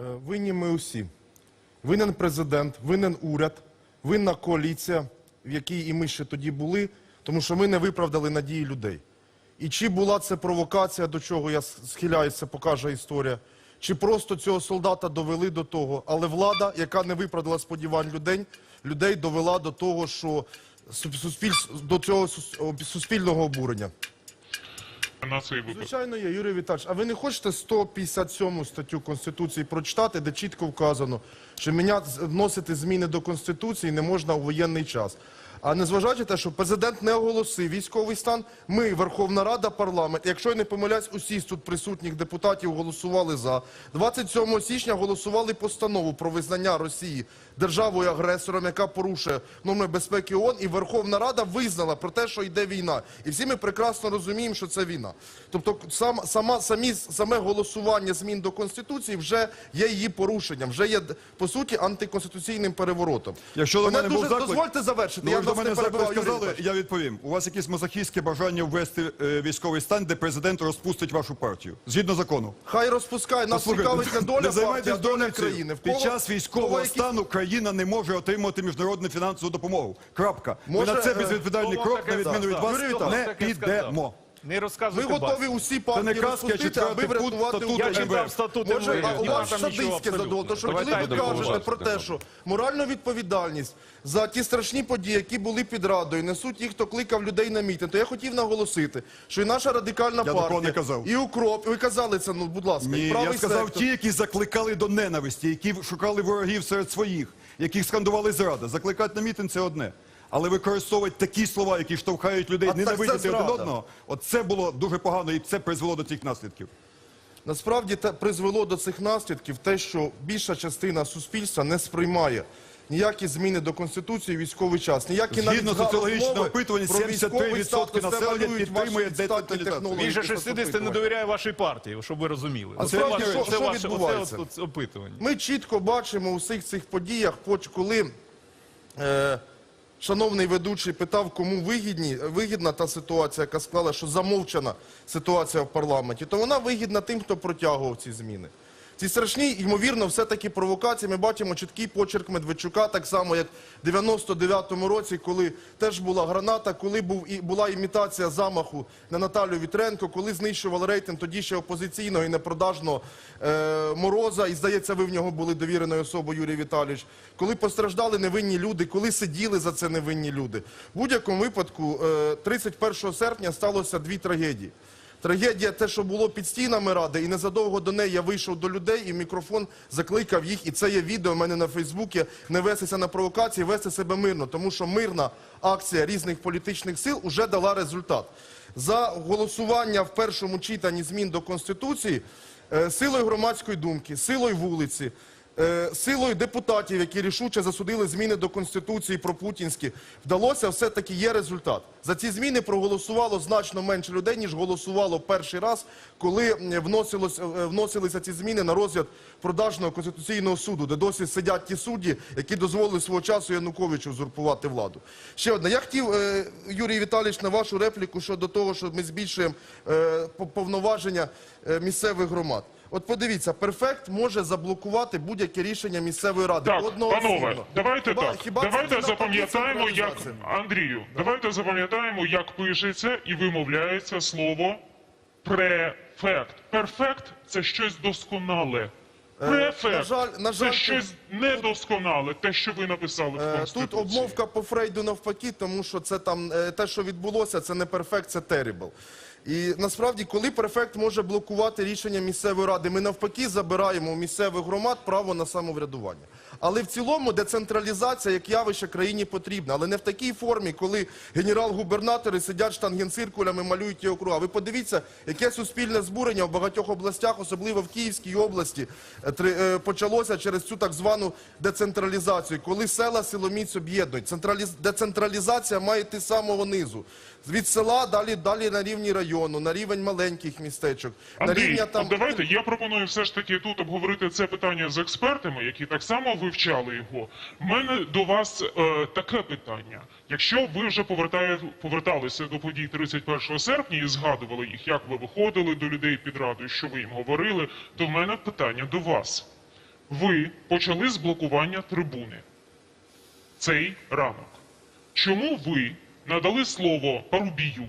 Е, Винні ми усі. Винен президент, винен уряд, винна коаліція, в якій і ми ще тоді були, тому що ми не виправдали надії людей. І чи була це провокація, до чого я схиляюся, покаже історія, чи просто цього солдата довели до того, але влада, яка не виправдала сподівань людей, людей довела до того, що су- суспільс- до цього суспільного обурення. На цей випадок. Звичайно, є, Юрій Віталійович. А ви не хочете 157 статтю Конституції прочитати, де чітко вказано, що міня... вносити зміни до Конституції не можна у воєнний час. А незважаючи на те, що президент не оголосив військовий стан, ми, Верховна Рада, парламент, якщо я не помиляюсь, усі тут присутніх депутатів голосували за. 27 січня голосували постанову про визнання Росії державою агресором, яка порушує норми безпеки ООН, і Верховна Рада визнала про те, що йде війна. І всі ми прекрасно розуміємо, що це війна. Тобто, сам, сама, самі, саме голосування змін до Конституції вже є її порушенням, вже є по суті антиконституційним переворотом. Якщо до Мене був дуже заклик- дозвольте завершити. Ну, я до мене заклик сказали, я відповім. У вас якесь мазохістське бажання ввести е, військовий стан, де президент розпустить вашу партію. Згідно закону. Хай розпускає, нас Послухайте, цікавить не доля партії, а доля країни. В Під час кого військового якісь- стану країна не може отримувати міжнародну фінансову допомогу. Крапка. Ми на це е, безвідповідальний крок, на відміну від вас, не підемо. Не Ми розказуйте готові басні. усі не партії розпустити, аби пункт врятувати статуту Я Україну. читав статути Може, а у вас там нічого садистське абсолютно. задоволення, що Давайте коли ви кажете про те, що моральну відповідальність за ті страшні події, які були під Радою, несуть ті, хто кликав людей на мітинг, то я хотів наголосити, що і наша радикальна такого партія, не казав. і укроп, ви казали це, ну, будь ласка, Ні, і правий я сказав сектор. ті, які закликали до ненависті, які шукали ворогів серед своїх, яких скандували зрада. Закликати на мітинг це одне. Але використовувати такі слова, які штовхають людей А ненавидіти один одного, от це було дуже погано і це призвело до цих наслідків. Насправді те призвело до цих наслідків те, що більша частина суспільства не сприймає ніякі зміни до конституції військовий час, ніякі Згідно соціологічного опитування, про 73% статус населення підтримує технології Більше під 60 не довіряє вашій партії, щоб ви розуміли. А Оце справді, ваше- що- оце що ваше- відбувається? Оце от опитування. Ми чітко бачимо у всіх цих подіях, поч- коли е, шановний ведучий питав, кому вигідні, вигідна та ситуація, яка склала, що замовчана ситуація в парламенті, то вона вигідна тим, хто протягував ці зміни. Ці страшні, ймовірно, все-таки провокації. Ми бачимо чіткий почерк Медведчука, так само, як в 99-му році, коли теж була граната, коли був, і, була імітація замаху на Наталю Вітренко, коли знищували рейтинг тоді ще опозиційного і непродажного е, Мороза, і, здається, ви в нього були довіреною особою, Юрій Віталійович, коли постраждали невинні люди, коли сиділи за це невинні люди. В будь-якому випадку, е, 31 серпня сталося дві трагедії. Трагедія те, що було під стінами ради, і незадовго до неї я вийшов до людей і мікрофон закликав їх. І це є відео в мене на Фейсбуці. Не вестися на провокації, вести себе мирно, тому що мирна акція різних політичних сил вже дала результат. За голосування в першому читанні змін до конституції е, силою громадської думки, силою вулиці. Е, Силою депутатів, які рішуче засудили зміни до Конституції про путінські, вдалося все-таки є результат. За ці зміни проголосувало значно менше людей, ніж голосувало перший раз, коли е, вносилися ці зміни на розгляд продажного Конституційного суду, де досі сидять ті судді, які дозволили свого часу Януковичу узурпувати владу. Ще одне. Я хотів, е, Юрій Віталійович, на вашу репліку щодо того, що ми збільшуємо повноваження місцевих громад. От подивіться, перфект може заблокувати будь-яке рішення місцевої ради. Так, панове, давайте Хіба- так. хіба давайте запам'ятаємо, як? Андрію, давайте запам'ятаємо, як пишеться і вимовляється слово префект. Перфект це щось досконале. Префект Е, на жаль- на жаль, це щось недосконале, те, що ви написали в Е, Конституції. Тут обмовка по Фрейду навпаки, тому що це там е, те, що відбулося, це не перфект, це terrible. І насправді, коли префект може блокувати рішення місцевої ради, ми навпаки забираємо у місцевих громад право на самоврядування. Але в цілому децентралізація як явище країні потрібна, але не в такій формі, коли генерал-губернатори сидять штангенциркулями, малюють ті округа. Ви подивіться, яке суспільне збурення в багатьох областях, особливо в Київській області, е, е, почалося через цю так звану децентралізацію, коли села силоміць об'єднують. Централіз- Децентралізація має йти з самого низу. Від села далі, далі на рівні району, на рівень маленьких містечок, на рівня там. давайте я пропоную все ж таки тут обговорити це питання з експертами, які так само вивчали його. У мене до вас е, таке питання. Якщо ви вже повертає, поверталися до подій 31 серпня і згадували їх, як ви виходили до людей під радою, що ви їм говорили, то в мене питання до вас. ви почали з блокування трибуни цей ранок. Чому ви надали слово Парубію,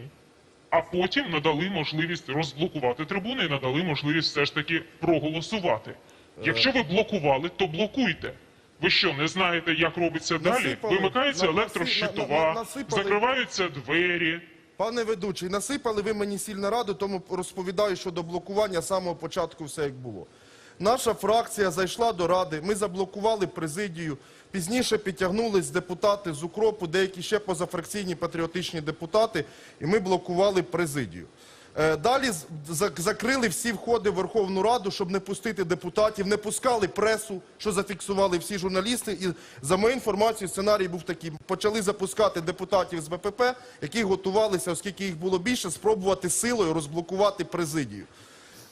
а потім надали можливість розблокувати трибуни і надали можливість все ж таки проголосувати? Якщо ви блокували, то блокуйте. Ви що, не знаєте, як робиться далі? Насипали. Вимикається На- електрощитова, на- на- насипали. закриваються двері. Пане ведучий, насипали ви мені сільна раду, тому розповідаю щодо блокування з самого початку все як було. Наша фракція зайшла до ради, ми заблокували президію. Пізніше підтягнулись депутати з укропу, деякі ще позафракційні патріотичні депутати, і ми блокували президію. Е, Далі закрили всі входи в Верховну Раду, щоб не пустити депутатів, не пускали пресу, що зафіксували всі журналісти. І за моєю інформацією, сценарій був такий: почали запускати депутатів з БПП, які готувалися, оскільки їх було більше, спробувати силою розблокувати президію.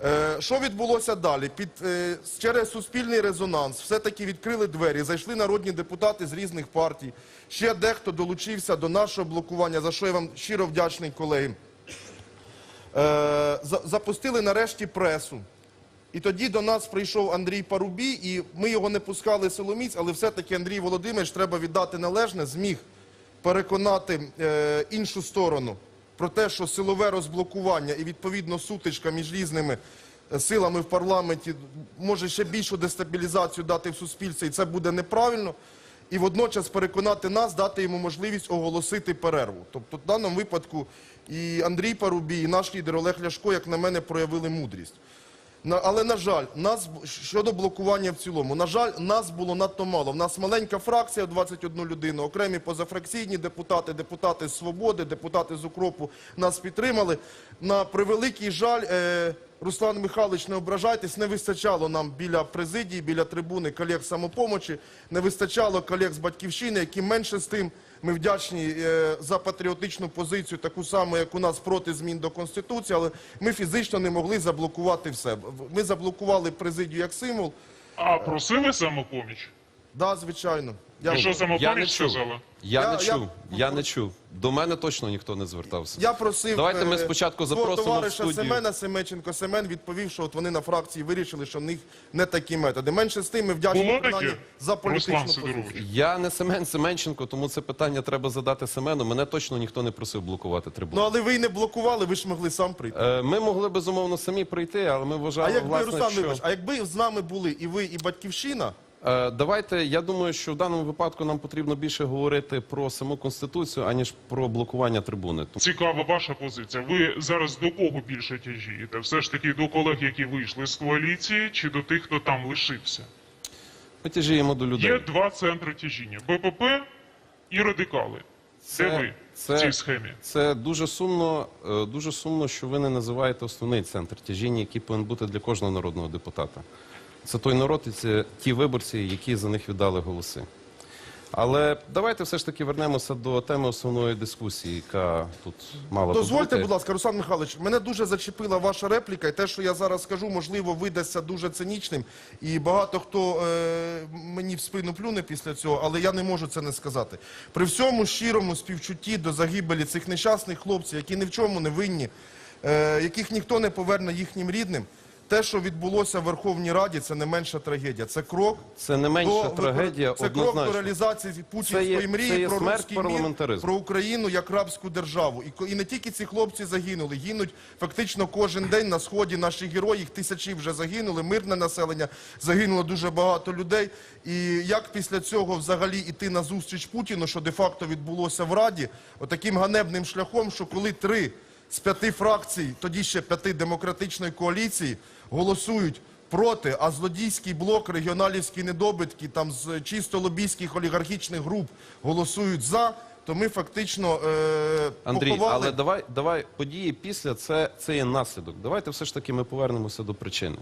Е, Що відбулося далі? Під, е, через суспільний резонанс все-таки відкрили двері, зайшли народні депутати з різних партій. Ще дехто долучився до нашого блокування, за що я вам щиро вдячний, колеги. Е, запустили нарешті пресу. І тоді до нас прийшов Андрій Парубій, і ми його не пускали силоміць, але все-таки Андрій Володимирович, треба віддати належне, зміг переконати іншу сторону про те, що силове розблокування і відповідно сутичка між різними е, силами в парламенті може ще більшу дестабілізацію дати в суспільстві, і це буде неправильно. І водночас переконати нас, дати йому можливість оголосити перерву. Тобто, в даному випадку і Андрій Парубій, і наш лідер Олег Ляшко, як на мене, проявили мудрість. Але, на жаль, нас щодо блокування в цілому, на жаль, нас було надто мало. В нас маленька фракція 21 людину, окремі позафракційні депутати, депутати з свободи, депутати з укропу нас підтримали. На превеликий жаль, е, Руслан Михайлович, не ображайтесь, не вистачало нам біля президії, біля трибуни колег самопомочі, не вистачало колег з батьківщини, які менше з тим. Ми вдячні е, за патріотичну позицію, таку саму, як у нас проти змін до Конституції, але ми фізично не могли заблокувати все. Ми заблокували президію як символ. А просили самопоміч? Да, звичайно. Я, що Я не самопоміч чув. сказала? Я, Я- не я- чув. Я... не чув. До мене точно ніхто не звертався. я просив Давайте ми е, спочатку свого запросимо в товариша студію. Семена Семеченко. Семен відповів, що от вони на фракції вирішили, що в них не такі методи. Менше з тим, ми вдячні Було принаймні таке? за політичну Руслан позицію. Сидорович. Я не Семен Семенченко, тому це питання треба задати Семену. Мене точно ніхто не просив блокувати Ну трибуну. але ви й не блокували, ви ж могли сам прийти. Е, Ми могли безумовно самі прийти, але ми А вважали, якби власне, Руслан що... Вибач, а якби з нами були і ви, і батьківщина, Давайте, я думаю, що в даному випадку нам потрібно більше говорити про саму Конституцію, аніж про блокування трибуни. Цікава ваша позиція. Ви зараз до кого більше тяжієте? Все ж таки до колег, які вийшли з коаліції, чи до тих, хто там лишився? Ми тяжіємо до людей. Є два центри тяжіння: БПП і радикали. Де ви в цій схемі? Це дуже сумно, е, дуже сумно, що ви не називаєте основний центр тяжіння, який повинен бути для кожного народного депутата. Це той народ і це ті виборці, які за них віддали голоси. Але давайте все ж таки вернемося до теми основної дискусії, яка тут мала Дозвольте, будь ласка, Руслан Михайлович, мене дуже зачепила ваша репліка, і те, що я зараз скажу, можливо, видасться дуже цинічним. І багато хто е, мені в спину плюне після цього, але я не можу це не сказати. При всьому щирому співчутті до загибелі цих нещасних хлопців, які ні в чому не винні, е, яких ніхто не поверне їхнім рідним. Те, що відбулося в Верховній Раді, це не менша трагедія. Це крок Це не менша до трагедія, це крок до реалізації путінської Це є- мрії це є про руський мір, про Україну як рабську державу. І, і не тільки ці хлопці загинули, гинуть фактично кожен день на сході наші герої, їх тисячі вже загинули, мирне населення, загинуло дуже багато людей. І як після цього взагалі іти на зустріч Путіну, що де-факто відбулося в Раді, отаким ганебним шляхом, що коли три з п'яти фракцій, тоді ще п'яти демократичної коаліції, голосують проти, а злодійський блок, регіоналівські недобитки, там з чисто лобійських олігархічних груп голосують за, то ми фактично е, Андрій, поховали. але давай, давай події після це, це є наслідок. Давайте все ж таки ми повернемося до причини.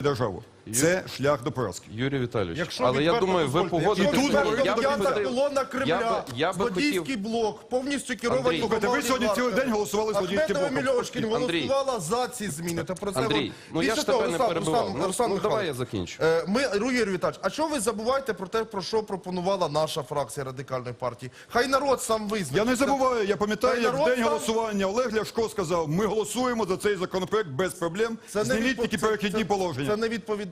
Державу. Це шлях до поразки. Юрій Віталійович, Якщо але я відверто, думаю, ви дозвольте, якщо тут я би п'ята хотів- колона Кремля, Я би- злодійський хотів- блок, повністю керовані Андрій. Слухайте, ви сьогодні цілий день голосували злодійський Ахметова блок. Мільошкін Андрій. голосувала за ці зміни. Та про це Андрій, ну я Більше ж того, тебе не Руслан- перебивав. Руслан- Ну, Руслан ну, давай Михайлович, я закінчу. Е, Ми, Юрій Віталійович, а що ви забуваєте про те, про що пропонувала наша фракція радикальної партії? Хай народ сам визначить. Я не забуваю, я пам'ятаю, Та як в народ день сам- голосування Олег Ляшко сказав, ми голосуємо за цей законопроект без проблем, Це не зніміть відпо- тільки це- перехідні це- положення. Це не відповідь.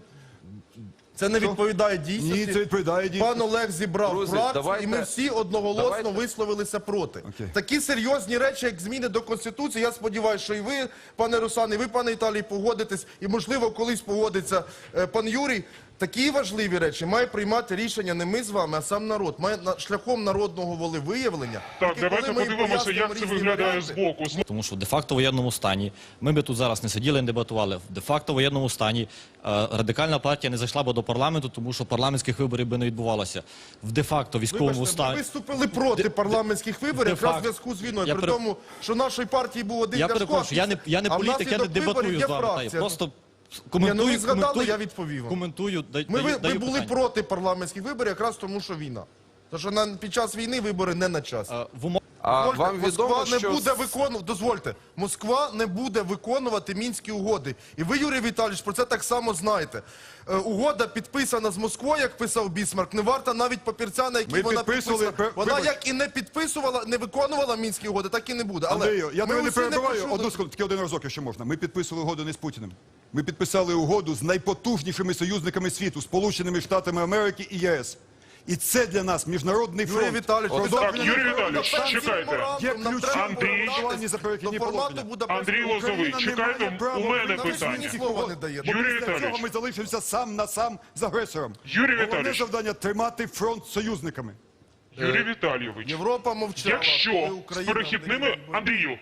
Це не відповідає дійсності. Ні, це відповідає дійсності. Пан Олег зібрав Друзі, фракцію, давайте- і ми всі одноголосно давайте- висловилися проти. Окей. Такі серйозні речі, як зміни до Конституції, я сподіваюся, що і ви, пане Руслан, і ви, пане Італій, погодитесь, і, можливо, колись погодиться е, пан Юрій. Такі важливі речі має приймати рішення не ми з вами, а сам народ. Має на шляхом народного волевиявлення. Так, Тільки давайте коли ми подивимося, пояснимо як це різні виглядає варіанти, збоку. Тому що в де-факто воєнному стані ми би тут зараз не сиділи, не дебатували. В де-факто воєнному стані е, радикальна партія не зайшла би до парламенту, тому що парламентських виборів би не відбувалося. В де-факто військовому Вибачте, ми стані. виступили проти парламентських виборів, якраз в зв'язку з війною. Я При пере- тому, що нашої партії був один Я Ляшко, перепрошую, я не я не а політик, я не виборів дебатую є з вами. та, Я фракція. просто Ні, коментую. ну ви згадали, коментую, я відповів вам. Коментую, дай, Ми, ви, даю, ви даю були питання. проти парламентських виборів якраз тому, що війна. Тому що на, під час війни вибори не на час. Е, В умовах А Дозвольте, вам Москва відомо, не що буде виконувати. Дозвольте, Москва не буде виконувати мінські угоди. І ви, Юрій Віталійович, про це так само знаєте. Е, угода підписана з Москвою, як писав Бісмарк, не варта навіть папірця, на який Ми вона підписували, підписана. Вона вибач. як і не підписувала, не виконувала мінські угоди, так і не буде. Але Андрію, я ми тебе не усі перебиваю. Одну секунду, тільки один разок, якщо можна. Ми підписували угоду не з Путіним. Ми підписали угоду з найпотужнішими союзниками світу, Сполученими Штатами Америки і ЄС. І це для нас міжнародний Юрій фронт. Віталійович, ви так, Юрій Віталійович, чекайте. Є ключі Андрій- до формату. Андрій Лозовий, чекайте, у мене питання. Юрій цього Віталійович. ми залишимося сам на сам з агресором. Юрій Головне завдання тримати фронт з союзниками. Юрій Віталійович, Європа мовчала. якщо з перехідними Андрію,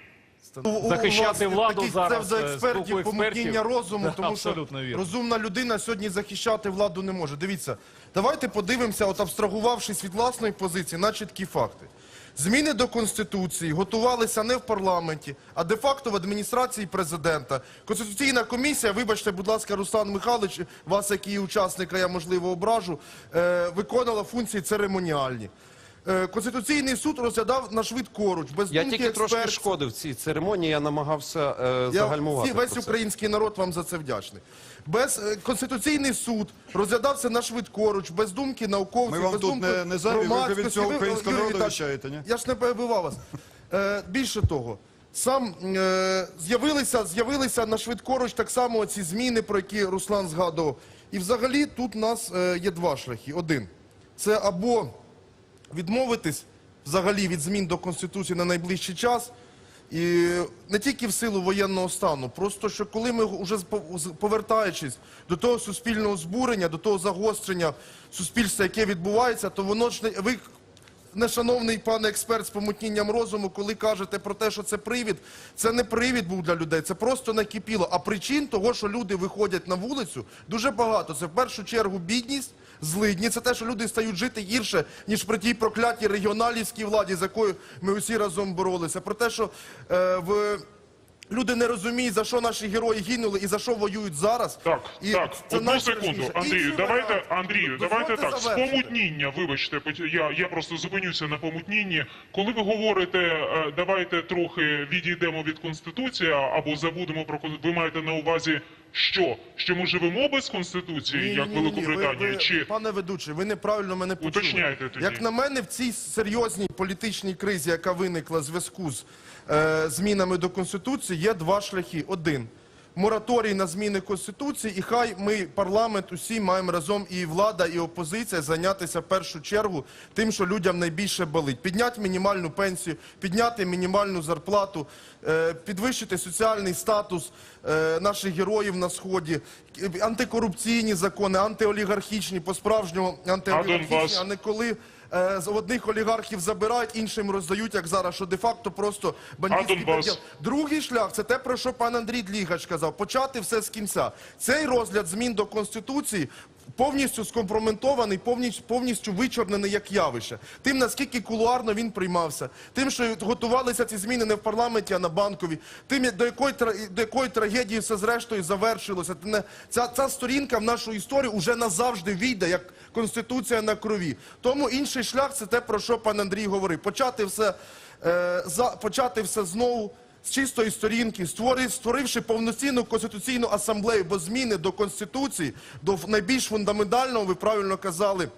захищати владу зараз, псевдоекспертів, е, з боку розуму, тому що розумна людина сьогодні захищати владу не може. Дивіться, давайте подивимося, от абстрагувавшись від власної позиції, на чіткі факти. Зміни до Конституції готувалися не в парламенті, а де-факто в адміністрації президента. Конституційна комісія, вибачте, будь ласка, Руслан Михайлович, вас, як і учасника, я можливо ображу, е, виконувала функції церемоніальні. Е, Конституційний суд розглядав на швидкоруч, без я думки тільки трошки експертів. шкодив цій церемонії, я намагався е, загальмувати. всі- весь український народ вам за це вдячний. Без е, конституційний суд розглядався на швидкоруч, без думки науковців, Ми вам без тут думки не- не зайві, ви від цього Ви, українського народу ні? Я ж не перебивав вас. Е, більше того, сам е, з'явилися, з'явилися на швидкоруч так само ці зміни, про які Руслан згадував. І взагалі тут у нас е, є два шляхи. Один це або відмовитись взагалі від змін до Конституції на найближчий час. І не тільки в силу воєнного стану, просто що коли ми вже повертаючись до того суспільного збурення, до того загострення суспільства, яке відбувається, то воно ж не. Нешановний пане експерт з помутнінням розуму, коли кажете про те, що це привід, це не привід був для людей, це просто накипіло. А причин того, що люди виходять на вулицю, дуже багато. Це в першу чергу бідність, злидні. Це те, що люди стають жити гірше, ніж при тій проклятій регіоналівській владі, з якою ми усі разом боролися. Про те, що е, в люди не розуміють, за що наші герої гинули і за що воюють зараз. Так, І так, це одну секунду, Андрію, давайте, варіант. Андрію, давайте так, з завершити. помутніння, вибачте, я, я просто зупинюся на помутнінні. Коли ви говорите, е, давайте трохи відійдемо від Конституції або забудемо про ви маєте на увазі що? Що ми живемо без Конституції, як Ні-ні-ні, Великобританія? ви- ви, Чи Пане ведучий, ви неправильно мене почули. Уточняйте тоді. Як на мене, в цій серйозній політичній кризі, яка виникла в зв'язку з е, змінами до Конституції, є два шляхи. Один мораторій на зміни Конституції, і хай ми, парламент, усі маємо разом і влада, і опозиція зайнятися в першу чергу тим, що людям найбільше болить. Підняти мінімальну пенсію, підняти мінімальну зарплату, е, підвищити соціальний статус е, наших героїв на сході, антикорупційні закони, антиолігархічні, по-справжньому антиолігархічні, а не коли. Е, З одних олігархів забирають, іншим роздають, як зараз, що де-факто просто бандитський поділ. Другий шлях це те, про що пан Андрій Длігач казав, почати все з кінця. Цей розгляд змін до Конституції повністю скомпроментований, повністю, повністю вичорнений як явище. Тим, наскільки кулуарно він приймався, тим, що готувалися ці зміни не в парламенті, а на банковій, тим, до якої, до якої трагедії все зрештою завершилося. Ця, ця сторінка в нашу історію вже назавжди війде, як Конституція на крові. Тому інший шлях це те, про що пан Андрій говорив. Почати все, е, за, почати все знову з чистої сторінки, створив, створивши повноцінну конституційну асамблею, бо зміни до конституції, до найбільш фундаментального, ви правильно казали,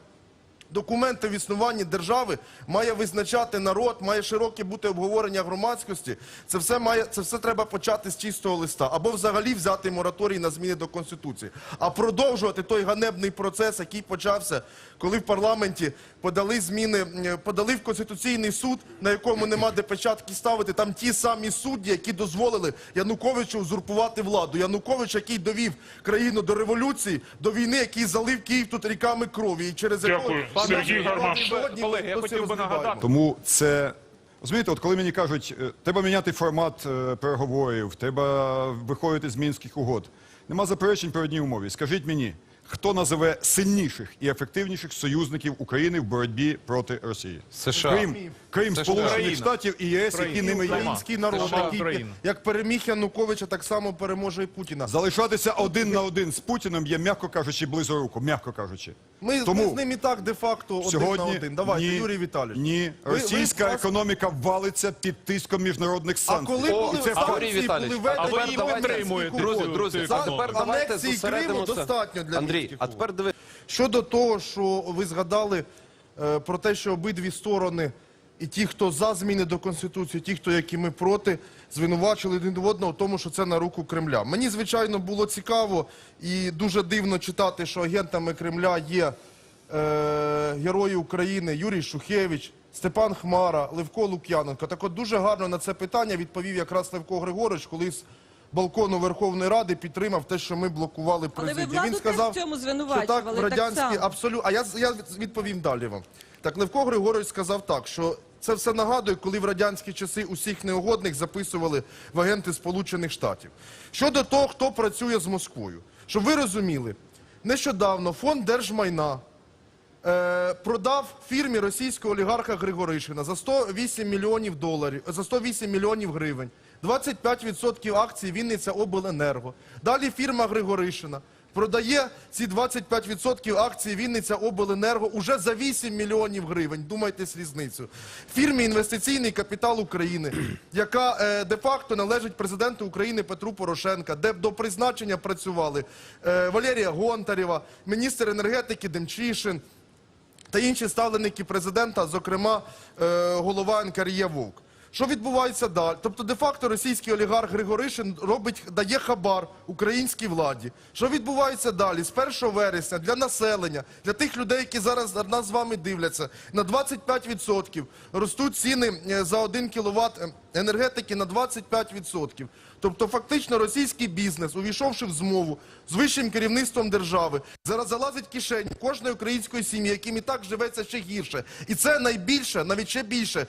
Документи в існуванні держави має визначати народ, має широке бути обговорення громадськості. Це все має це все треба почати з чистого листа, або взагалі взяти мораторій на зміни до конституції, а продовжувати той ганебний процес, який почався, коли в парламенті подали зміни, подали в конституційний суд, на якому нема де печатки ставити. Там ті самі судді, які дозволили Януковичу узурпувати владу. Янукович, який довів країну до революції, до війни, який залив Київ тут ріками крові, і через якого Сергій Гармаш. Колеги, я хотів би нагадати. Тому це. Розумієте, от коли мені кажуть, е, треба міняти формат е, переговорів, треба виходити з мінських угод. Нема заперечень при одній умові. Скажіть мені, хто називе сильніших і ефективніших союзників України в боротьбі проти Росії? США. Крім, крім США. Сполучених Штатів і ЄС, які ними є. Український народ, Сама який Україна. як переміг Януковича, так само переможе і Путіна. Залишатися один на один з Путіним є, м'яко кажучи, близоруко, м'яко кажучи. Ми, Тому ми з ним і так де-факто один Сьогодні на один. Давайте, ні, Юрій Віталійович. Ні, Ви- ви, російська власне, економіка валиться під тиском міжнародних санкцій. А коли О, були це санкції, були а ви введені її підтримуєте? Друзі, друзі, а За- тепер давайте анексії Криму зосередимося. достатньо для Андрій, а тепер диви. Щодо того, що ви згадали е, про те, що обидві сторони, і ті, хто за зміни до Конституції, і ті, хто які ми проти, звинувачили один одного в тому, що це на руку Кремля. Мені, звичайно, було цікаво і дуже дивно читати, що агентами Кремля є е, герої України Юрій Шухевич, Степан Хмара, Левко Лук'яненко. Так от дуже гарно на це питання відповів якраз Левко Григорович, коли з балкону Верховної Ради підтримав те, що ми блокували Але ви президію. владу теж в цьому що звинувачували, так в так радянській абсолютно. А я, я відповім далі вам. Так Левко Григорович сказав так, що це все нагадує, коли в радянські часи усіх неугодних записували в агенти Сполучених Штатів. Щодо того, хто працює з Москвою, щоб ви розуміли, нещодавно фонд держмайна е, продав фірмі російського олігарха Григоришина за 108 мільйонів доларів, за 108 мільйонів гривень. 25% акцій Вінниця Обленерго. Далі фірма Григоришина продає ці 25% акцій Вінниця Обленерго уже за 8 мільйонів гривень. Думайте з різницю. Фірмі інвестиційний капітал України, яка е, де-факто належить президенту України Петру Порошенка, де до призначення працювали е, Валерія Гонтарєва, міністр енергетики Демчишин та інші ставленики президента, зокрема е, голова НКРЄ Вовк. Що відбувається далі? Тобто, де-факто російський олігарх Григоришин робить, дає хабар українській владі. Що відбувається далі? З 1 вересня для населення, для тих людей, які зараз нас з вами дивляться, на 25% ростуть ціни е, за 1 кВт енергетики на 25%. Тобто, фактично, російський бізнес, увійшовши в змову з вищим керівництвом держави, зараз залазить кишені кожної української сім'ї, яким і так живеться ще гірше. І це найбільше, навіть ще більше,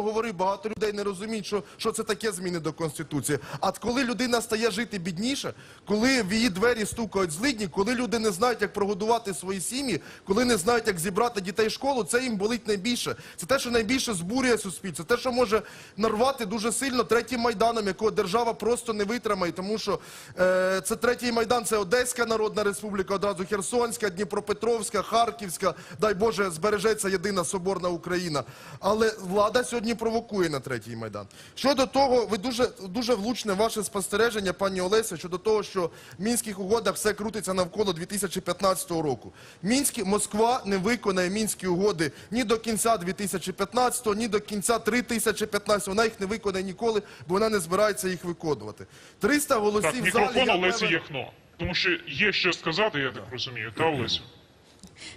говорив, багато людей не розуміють, що, що це таке зміни до Конституції. А коли людина стає жити бідніше, коли в її двері стукають злидні, коли люди не знають, як прогодувати свої сім'ї, коли не знають, як зібрати дітей в школу, це їм болить найбільше. Це те, що найбільше збурює суспільство, те, що може нарвати дуже сильно третім майданом, якого держава просто не витримає, тому що е, це третій майдан, це Одеська Народна Республіка, одразу Херсонська, Дніпропетровська, Харківська. Дай Боже, збережеться єдина соборна Україна. Але влада сьогодні провокує на третій майдан. Щодо того, ви дуже дуже влучне ваше спостереження, пані Олеся, щодо того, що в мінських угодах все крутиться навколо 2015 року. Мінські Москва не виконає мінські угоди ні до кінця 2015, ні до кінця 3015. Вона їх не виконає ніколи, бо вона не збирається їх виконувати. 300 голосів Так, в залі. мікрофон Олесі Яхно. Тому що є що сказати, я так розумію. Та, Олесю?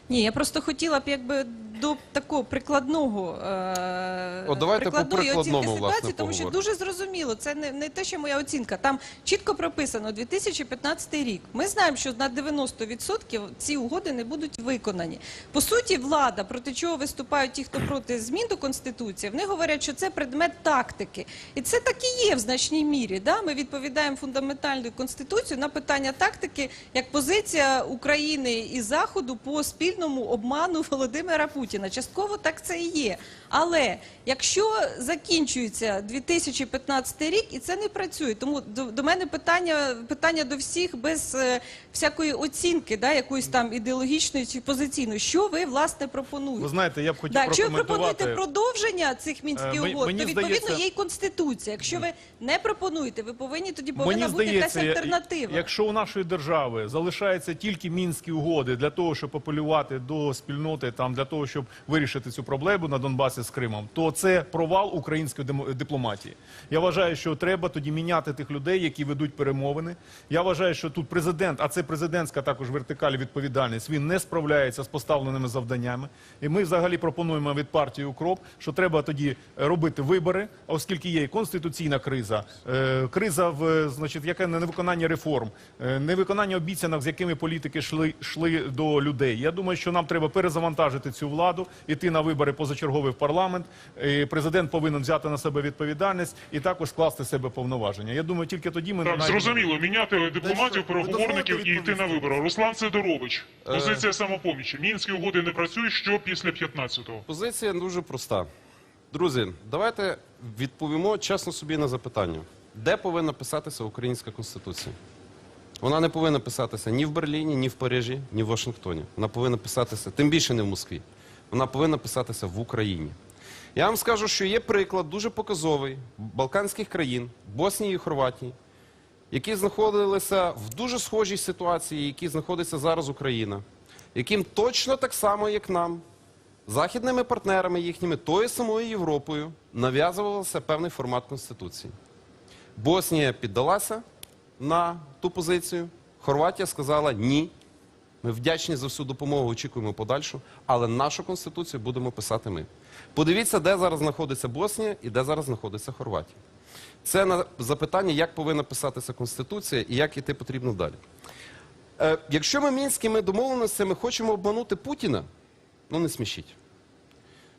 Ні, я просто хотіла б якби до такого прикладного е, От давайте по прикладної прикладному, оцінки власне, ситуації, тому що поговоримо. дуже зрозуміло. Це не, не те, що моя оцінка. Там чітко прописано 2015 рік. Ми знаємо, що на 90% ці угоди не будуть виконані. По суті, влада проти чого виступають ті, хто проти змін до конституції, вони говорять, що це предмет тактики, і це так і є в значній мірі. Да? Ми відповідаємо фундаментальною конституцією на питання тактики як позиція України і Заходу по спільному обману Володимира Путіна. Частково так це і є. Але якщо закінчується 2015 рік і це не працює, тому до, до мене питання, питання до всіх без е, всякої оцінки, да, якоїсь там ідеологічної чи позиційної. Що ви власне пропонуєте? Ви знаєте, я б хотів Да, якщо ви пропонуєте продовження цих мінських Е, ми- угод, мені то відповідно здається- є й конституція. Якщо ви не пропонуєте, ви повинні тоді повинна Мені бути якась альтернатива. якщо у нашої держави залишаються тільки мінські угоди для того, щоб апелювати до спільноти, там для того, щоб вирішити цю проблему на Донбасі з Кримом, то це провал української дипломатії. Я вважаю, що треба тоді міняти тих людей, які ведуть перемовини. Я вважаю, що тут президент, а це президентська також вертикаль відповідальність. Він не справляється з поставленими завданнями. І ми взагалі пропонуємо від партії Укроп, що треба тоді е, робити вибори, оскільки є і конституційна криза, е, криза в значить, яке невиконання реформ, е, невиконання обіцянок, з якими політики йшли, йшли до людей. Я думаю, що нам треба перезавантажити цю владу, іти на вибори позачергові в парламент. І президент повинен взяти на себе відповідальність і також скласти себе повноваження. Я думаю, тільки тоді ми Так, знайдемо- зрозуміло, міняти дипломатів, переговорників і йти на вибори. Руслан Сидорович, Е. позиція самопомічі. Мінські угоди не працюють, що після 15-го? Позиція дуже проста. Друзі, давайте відповімо чесно собі на запитання, де повинна писатися українська конституція? Вона не повинна писатися ні в Берліні, ні в Парижі, ні в Вашингтоні. Вона повинна писатися, тим більше не в Москві. Вона повинна писатися в Україні. Я вам скажу, що є приклад дуже показовий Балканських країн, Боснії і Хорватії, які знаходилися в дуже схожій ситуації, які знаходиться зараз Україна, яким точно так само, як нам, західними партнерами їхніми, тою самою Європою, нав'язувався певний формат Конституції. Боснія піддалася на ту позицію, Хорватія сказала ні. Ми вдячні за всю допомогу, очікуємо подальшу, але нашу конституцію будемо писати ми. Подивіться, де зараз знаходиться Боснія і де зараз знаходиться Хорватія. Це на запитання, як повинна писатися конституція і як іти потрібно далі. Е, якщо ми мінськими домовленостями хочемо обманути Путіна, ну не смішіть.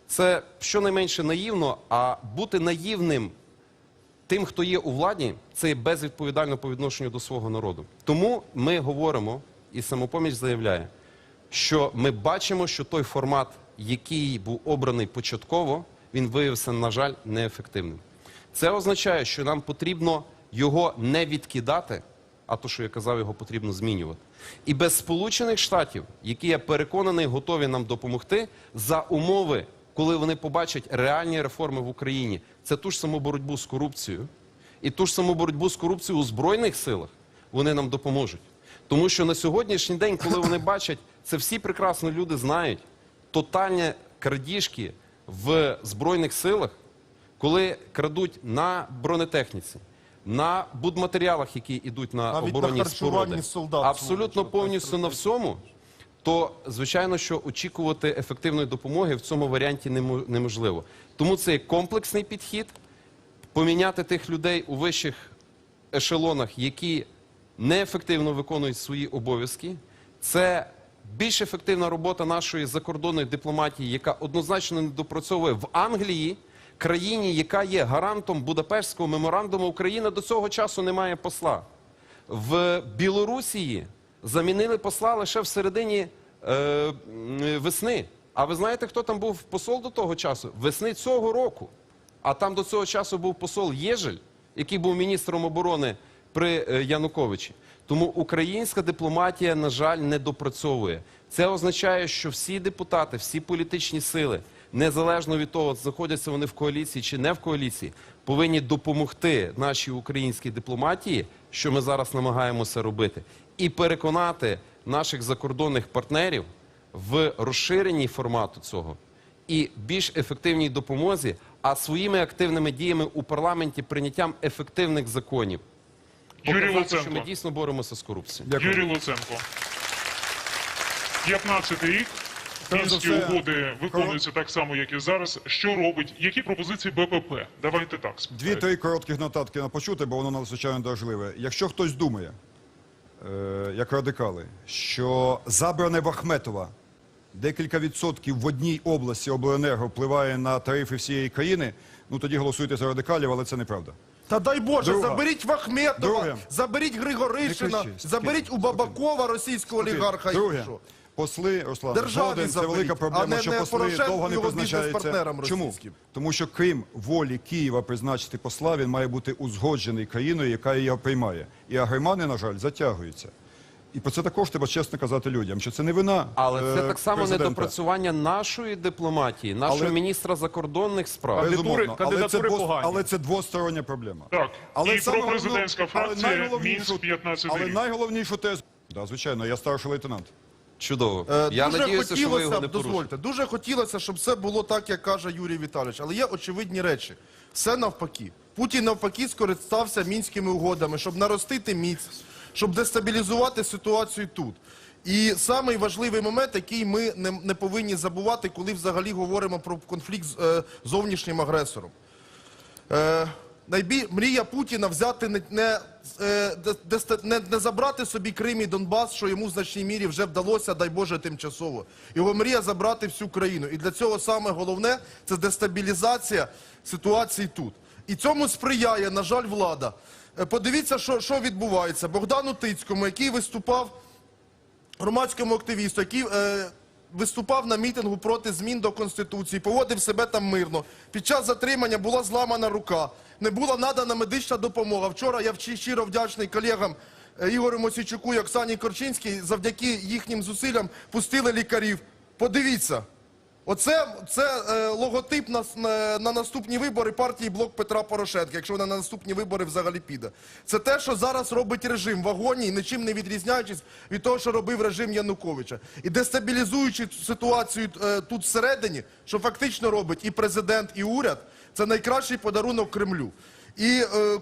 Це щонайменше наївно, а бути наївним тим, хто є у владі, це безвідповідально по відношенню до свого народу. Тому ми говоримо, і самопоміч заявляє, що ми бачимо, що той формат, який був обраний початково, він виявився, на жаль, неефективним. Це означає, що нам потрібно його не відкидати, а то, що я казав, його потрібно змінювати. І без Сполучених Штатів, які я переконаний, готові нам допомогти за умови, коли вони побачать реальні реформи в Україні, це ту ж саму боротьбу з корупцією і ту ж саму боротьбу з корупцією у збройних силах, вони нам допоможуть. Тому що на сьогоднішній день, коли вони бачать, це всі прекрасно люди знають, тотальні крадіжки в збройних силах, коли крадуть на бронетехніці, на будматеріалах, які йдуть на Навіть на оборонні харчуванні споруди, солдат абсолютно повністю на всьому, то звичайно, що очікувати ефективної допомоги в цьому варіанті неможливо. Тому це є комплексний підхід, поміняти тих людей у вищих ешелонах, які неефективно виконують свої обов'язки. Це більш ефективна робота нашої закордонної дипломатії, яка однозначно не допрацьовує в Англії, країні, яка є гарантом Будапештського меморандуму. Україна до цього часу не має посла. В Білорусії замінили посла лише в середині е, весни. А ви знаєте, хто там був посол до того часу? Весни цього року. А там до цього часу був посол Єжель, який був міністром оборони при е, Януковичі. Тому українська дипломатія, на жаль, не допрацьовує. Це означає, що всі депутати, всі політичні сили, незалежно від того, знаходяться вони в коаліції чи не в коаліції, повинні допомогти нашій українській дипломатії, що ми зараз намагаємося робити, і переконати наших закордонних партнерів в розширенні формату цього і більш ефективній допомозі, а своїми активними діями у парламенті прийняттям ефективних законів. Юрій Показати, що ми дійсно боремося з корупцією. Дякую. Юрій Луценко. 15 рік. Мінські все, угоди виконуються так само, як і зараз. Що робить? Які пропозиції БПП? Давайте так. Дві-три коротких нотатки на почути, бо воно надзвичайно важливе. Якщо хтось думає, е, як радикали, що забране в Ахметова декілька відсотків в одній області обленерго впливає на тарифи всієї країни, ну тоді голосуйте за радикалів, але це неправда. Та дай Боже, Друга. заберіть Вахметова, Друге. заберіть Григоришина, заберіть у Бабакова, російського олігарха. і Друге. що? Посли, Руслан, Державі згоден, це заберіть, велика а проблема, не- що не посли Порошенку довго і не його призначаються. Чому? російським. Тому що крім волі Києва призначити посла, він має бути узгоджений країною, яка його приймає. І агримани, на жаль, затягуються. І про це також треба чесно казати людям, що це не вина. Але це е, так само президента. недопрацювання нашої дипломатії, нашого Але- міністра закордонних справ. Але- Безумовно. Кандидатури- Але це, кандидатури двос- погані. але це двостороння проблема. Так, і саме пропрезидентська головну- але фракція найголовнішу- Мінськ 15 Але рік. найголовнішу тезу... Да, звичайно, я старший лейтенант. Чудово. Е, Я дуже надіюся, що ви хотілося його не порушите. дозвольте, дуже хотілося, щоб все було так, як каже Юрій Віталійович. Але є очевидні речі. Все навпаки. Путін навпаки скористався мінськими угодами, щоб наростити міць, щоб дестабілізувати ситуацію тут. І самий важливий момент, який ми не, повинні забувати, коли взагалі говоримо про конфлікт з е, зовнішнім агресором. Е. Мрія Путіна взяти не, е, не, не забрати собі Крим і Донбас, що йому в значній мірі вже вдалося, дай Боже, тимчасово. Його мрія забрати всю країну. І для цього саме головне це дестабілізація ситуації тут. І цьому сприяє, на жаль, влада. Е, Подивіться, що, що відбувається. Богдану Тицькому, який виступав громадському активісту, який е, виступав на мітингу проти змін до Конституції, поводив себе там мирно. Під час затримання була зламана рука, не була надана медична допомога. Вчора я щиро вдячний колегам е, Ігорю Мосійчуку і Оксані Корчинській. Завдяки їхнім зусиллям пустили лікарів. Подивіться. Оце це е, логотип на, на, на наступні вибори партії Блок Петра Порошенка, якщо вона на наступні вибори взагалі піде. Це те, що зараз робить режим в агонії, нічим не відрізняючись від того, що робив режим Януковича. І дестабілізуючи ситуацію е, тут всередині, що фактично робить і президент, і уряд, це найкращий подарунок Кремлю. І е,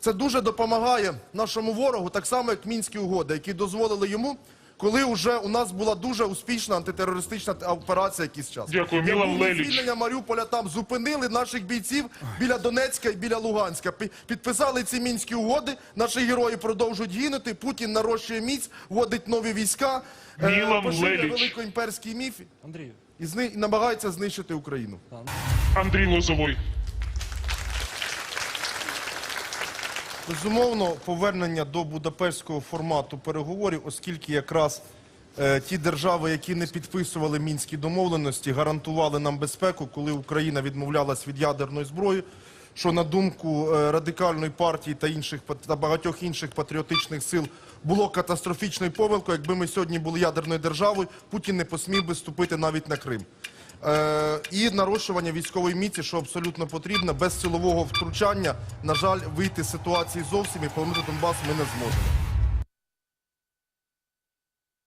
це дуже допомагає нашому ворогу, так само як мінські угоди, які дозволили йому. Коли вже у нас була дуже успішна антитерористична операція якийсь час. Дякую, Як Мілан було звільнення Маріуполя там зупинили наших бійців біля Донецька і біля Луганська. Підписали ці мінські угоди. Наші герої продовжують гинути. Путін нарощує міць, вводить нові війська, е, Мілан поширює великоімперський міф Андрію. і, намагається знищити Україну. Андрій Лозовой. Безумовно, повернення до будапештського формату переговорів, оскільки якраз е, ті держави, які не підписували мінські домовленості, гарантували нам безпеку, коли Україна відмовлялась від ядерної зброї. Що на думку е, радикальної партії та інших та багатьох інших патріотичних сил було катастрофічною помилкою. Якби ми сьогодні були ядерною державою, Путін не посмів би ступити навіть на Крим. Е, і нарощування військової міці, що абсолютно потрібно, без силового втручання, на жаль, вийти з ситуації зовсім і повернути Донбас ми не зможемо.